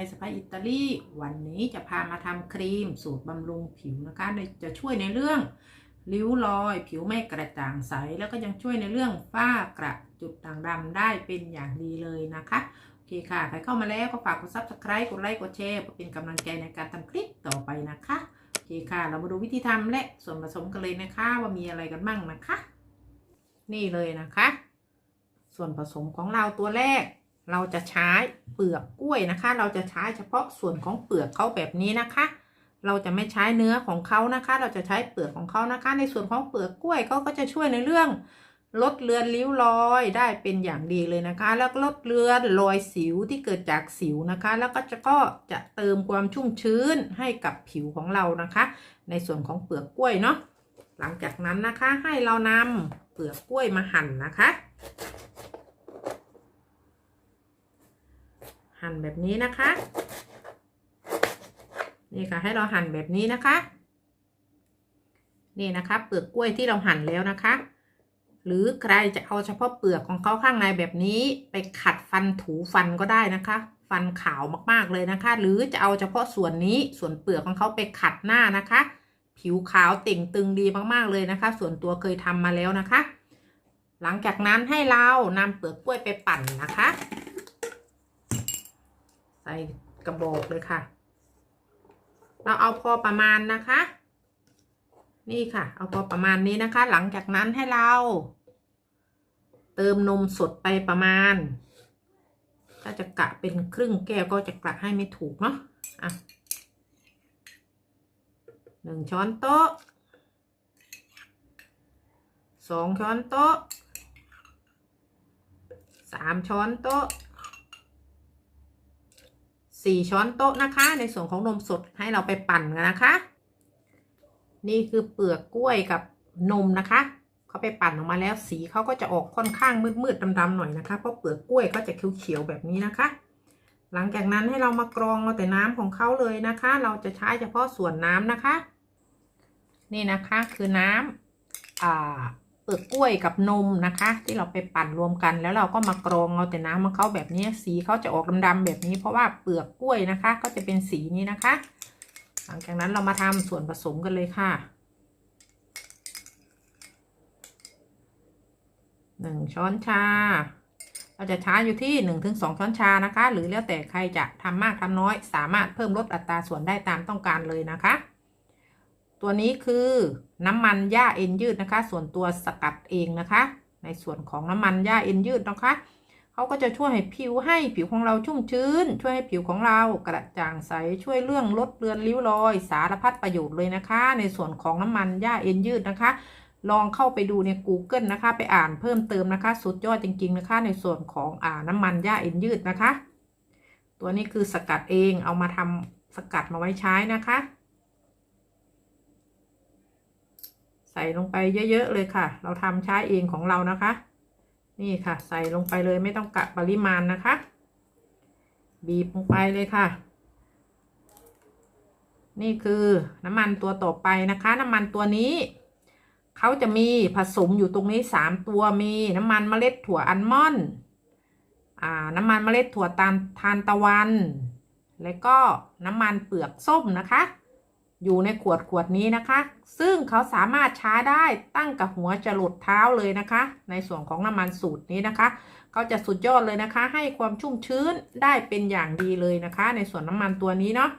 ยสไปอิตาลีวันนี้จะพามาทำครีมสูตรบำรุงผิวนะคะจะช่วยในเรื่องริ้วรอย ผิวไม่กระจ่างใส แล้วก็ยังช่วยในเรื่องฝ้ากระจุดด่างดำได้เป็นอย่างดีเลยนะคะ โอเคค่ะ ใครเข้ามาแล้วก็ฝากกด subscribe กดไลค์กดแชร์เพื่อเป็นกำลังใจในการทำคลิปต่อไปนะคะ โอเคค่ะ เรามาดูวิธีทำและส่วนผสมกันเลยนะคะว่ามีอะไรกันบ้างนะคะ นี่เลยนะคะ ส่วนผสมของเราตัวแรก เราจะใช้เปลือกกล้วยนะคะ เราจะใช้เฉพาะส่วนของเปลือกเขาแบบนี้นะคะ เราจะไม่ใช้เนื้อของเขานะคะ เราจะใช้เปลือกของเขานะคะ ในส่วนของเปลือกกล้วยเขาก็จะช่วยในเรื่อง ลดเลือนริ้วรอยได้เป็นอย่างดีเลยนะคะ แล้วลดเลือนรอยสิวที่เกิดจากสิวนะคะ แล้วก็จะก็จะเติมความชุ่มชื้นให้กับผิวของเรานะคะ ในส่วนของเปลือกกล้วยเนาะหลังจากนั้นนะคะให้เรานำเปลือกกล้วยมาหั่นนะคะ หั่นแบบนี้นะคะ นี่ค่ะให้เราหั่นแบบนี้นะคะ นี่นะคะ เปลือกกล้วยที่เราหั่นแล้วนะคะ หรือใครจะเอาเฉพาะเปลือกของเขาข้างในแบบนี้ไปขัดฟันถูฟันก็ได้นะคะ ฟันขาวมากๆเลยนะคะ หรือจะเอาเฉพาะส่วนนี้ส่วนเปลือกของเขาไปขัดหน้านะคะ ผิวขาวเต่งตึงดีมากๆเลยนะคะ ส่วนตัวเคยทำมาแล้วนะคะหลังจากนั้นให้เรานำเปลือกกล้วยไปปั่นนะคะ ส่กระบอกเลยค่ะ เราเอาพอประมาณนะคะ นี่ค่ะ เอาพอประมาณนี้นะคะ หลังจากนั้นให้เรา เติมนมสดไปประมาณ ถ้าจะกะเป็นครึ่งแก้วก็จะกะให้ไม่ถูกเนาะอะหนึ่งช้อนโต๊ะสองช้อนโต๊ะสามช้อนโต๊ะ สี่ช้อนโต๊ะนะคะ ในส่วนของนมสดให้เราไปปั่นกันนะคะ นี่คือเปลือกกล้วยกับนมนะคะเขาไปปั่นออกมาแล้วสีเขาก็จะออกค่อนข้างมืดๆดำๆหน่อยนะคะเพราะเปลือกกล้วยเขาจะเขียวๆแบบนี้นะคะ หลังจากนั้นให้เรามากรองเอาแต่น้ำของเขาเลยนะคะ เราจะใช้เฉพาะส่วนน้ำนะคะ นี่นะคะคือน้ำอ่า ลือกกล้วยกับนมนะคะ ที่เราไปปั่นรวมกัน แล้วเราก็มากรองเอาแต่น้ำของเข้าแบบนี้สีเขาจะออกดำๆแบบนี้ เพราะว่าเปลือกกล้วยนะคะ ก็จะเป็นสีนี้นะคะ หลังจากนั้นเรามาทำส่วนผสมกันเลยค่ะหนึ่งช้อนชา เราจะใช้อยู่ที่หนึ่งถึงสองช้อนชานะคะ หรือแล้วแต่ใครจะทำมากทำน้อย สามารถเพิ่มลดอัตราส่วนได้ตามต้องการเลยนะคะ ตัวนี้คือน้ำมันหญ้าเอ็นยืดนะคะ ส่วนตัวสกัดเองนะคะ ในส่วนของน้ำมันหญ้าเอ็นยืดนะคะเขาก็จะช่วยให้ผิวให้ผิวของเราชุ่มชื้น ช่วยให้ผิวของเรากระจ่างใสช่วยเรื่องลดเลือนริ้วรอย สารพัดประโยชน์เลยนะคะ ในส่วนของน้ำมันหญ้าเอ็นยืดนะคะ ลองเข้าไปดูใน Google นะคะ ไปอ่านเพิ่มเติมนะคะ สุดยอดจริง ๆนะคะ ในส่วนของอ่าน้ำมันหญ้าเอ็นยืดนะคะ ตัวนี้คือสกัดเองเอามาทำสกัดมาไว้ใช้นะคะ ใส่ลงไปเยอะๆเลยค่ะ เราทำใช้เองของเรานะคะ นี่ค่ะ ใส่ลงไปเลยไม่ต้องกะปริมาณนะคะ บีบลงไปเลยค่ะ นี่คือน้ำมันตัวต่อไปนะคะ น้ำมันตัวนี้เขาจะมีผสมอยู่ตรงนี้สามตัวมีน้ำมันเมล็ดถั่วอัลมอนด์อ่าน้ำมันเมล็ดถั่วตาลทานตะวัน แล้วก็น้ำมันเปลือกส้มนะคะ อยู่ในขวดขวดนี้นะคะ ซึ่งเขาสามารถใช้ได้ตั้งกับหัวจรดเท้าเลยนะคะ ในส่วนของน้ำมันสูตรนี้นะคะ เขาจะสุดยอดเลยนะคะ ให้ความชุ่มชื้นได้เป็นอย่างดีเลยนะคะ ในส่วนน้ำมันตัวนี้เนาะ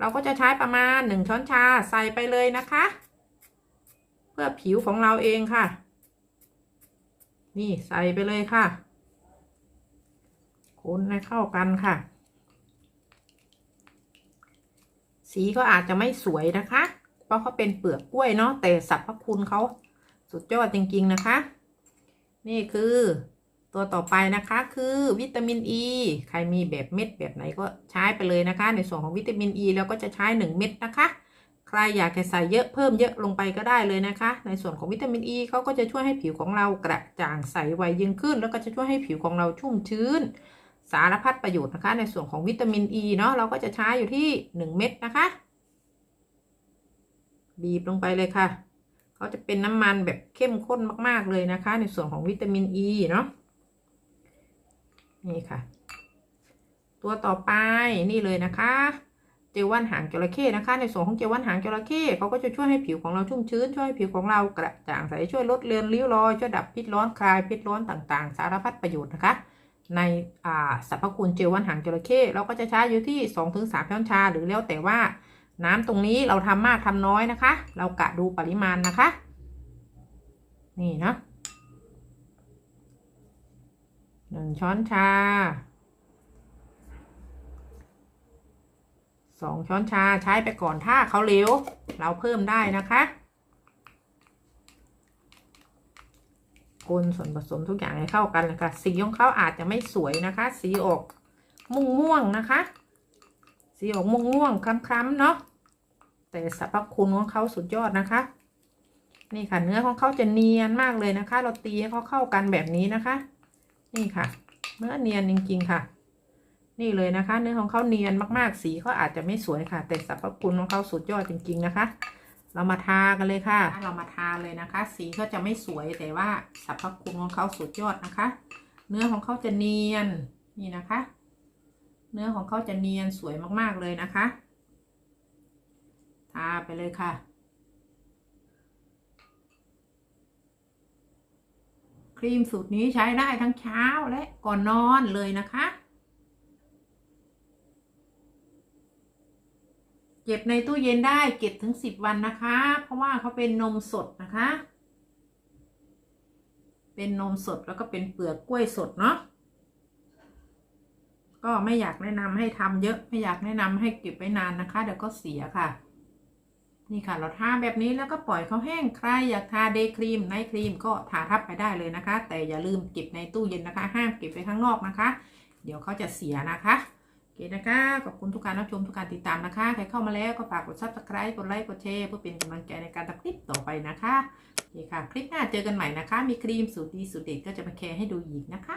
เราก็จะใช้ประมาณหนึ่งช้อนชาใส่ไปเลยนะคะ เพื่อผิวของเราเองค่ะ นี่ใส่ไปเลยค่ะ คนให้เข้ากันค่ะ สีก็อาจจะไม่สวยนะคะ เพราะเขาเป็นเปลือกกล้วยเนาะแต่สรรพคุณเขาสุดยอดจริงๆนะคะ นี่คือตัวต่อไปนะคะคือวิตามินอ e. ีใครมีแบบเม็ดแบบไหนก็ใช้ไปเลยนะคะ ในส่วนของวิตามินอ e ีเราก็จะใช้ 1 เม็ดนะคะ ใครอยากจะใส่เยอะเพิ่มเยอะลงไปก็ได้เลยนะคะ ในส่วนของวิตามินอ e ีเขาก็จะช่วยให้ผิวของเรากระจ่างใสไวยิ่งขึ้น แล้วก็จะช่วยให้ผิวของเราชุ่มชื้น สารพัดประโยชน์นะคะ ในส่วนของวิตามินอ e ีเนาะเราก็จะใช้อยู่ที่ 1 เม็ดนะคะ บีบลงไปเลยค่ะ เขาจะเป็นน้ำมันแบบเข้มข้นมาก ๆ เลยนะคะ ในส่วนของวิตามินอ e ีเนาะนี่ค่ะ ตัวต่อไปนี่เลยนะคะเจลว่านหางจระเข้นะคะ ในส่วนของเจลว่านหางจระเข้เขาก็จะช่วยให้ผิวของเราชุ่มชื้น ช่วยให้ผิวของเรากระจ่างใสช่วยลดเลือนริ้วรอยช่วยดับพิษร้อนคลายพิษร้อนต่างๆ สารพัดประโยชน์นะคะ ในอ่าสรรพคุณเจลว่านหางจระเข้เราก็จะใช้อยู่ที่ 2-3ช้อนชา หรือแล้วแต่ว่าน้ำตรงนี้เราทำมากทำน้อยนะคะ เรากะดูปริมาณนะคะ นี่เนาะหนึ่งช้อนชาสองช้อนชาใช้ไปก่อนถ้าเขาเหลวเราเพิ่มได้นะคะ คนส่วนผสมทุกอย่างให้เข้ากันเลยค่ะสีของเขาอาจจะไม่สวยนะคะ สีออกม่วงม่วงๆนะคะ สีออกม่วงม่วงๆคล้ำๆเนาะแต่สรรพคุณของเขาสุดยอดนะคะ นี่ค่ะเนื้อของเขาจะเนียนมากเลยนะคะ เราตีให้เขาเข้ากันแบบนี้นะคะ นี่ค่ะ เนื้อเนียนจริงๆค่ะ นี่เลยนะคะ เนื้อของเขาเนียนมากๆ สีเขาอาจจะไม่สวยค่ะ แต่สรรพคุณของเขาสุดยอดจริง ๆ นะคะ เรามาทากันเลยค่ะ เรามาทาเลยนะคะ สีเขาจะไม่สวยแต่ว่าสรรพคุณของเขาสุดยอดนะคะ เนื้อของเขาจะเนียนนี่นะคะ เนื้อของเขาจะเนียนสวยมากๆเลยนะคะ ทาไปเลยค่ะ ครีมสูตรนี้ใช้ได้ทั้งเช้าและก่อนนอนเลยนะคะ ก็บในตู้เย็นได้เก็บถึงสิบวันนะคะ เพราะว่าเขาเป็นนมสดนะคะ เป็นนมสดแล้วก็เป็นเปลือกกล้วยสดเนาะก็ไม่อยากแนะนำให้ทำเยอะไม่อยากแนะนำให้เก็บไว้นานนะคะ เดี๋ยวก็เสียค่ะ นี่ค่ะเราทาแบบนี้แล้วก็ปล่อยเขาแห้งใครอยากทาเดย์ครีมไนท์ครีมก็ทาทับไปได้เลยนะคะ แต่อย่าลืมเก็บในตู้เย็นนะคะ ห้ามเก็บไว้ข้างนอกนะคะ เดี๋ยวเขาจะเสียนะคะ คนะคะ ขอบคุณทุกการรับชมทุกการติดตามนะคะ ใครเข้ามาแล้วก็ฝากกด subscribe กดไลค์ กดแชร์เพื่อเป็นกำลังใจในการทำคลิปต่อไปนะคะโอเคค่ะ คลิปหน้าเจอกันใหม่นะคะ มีครีมสูตรดีสูตรเด็ดก็จะมาแชร์ให้ดูอีกนะคะ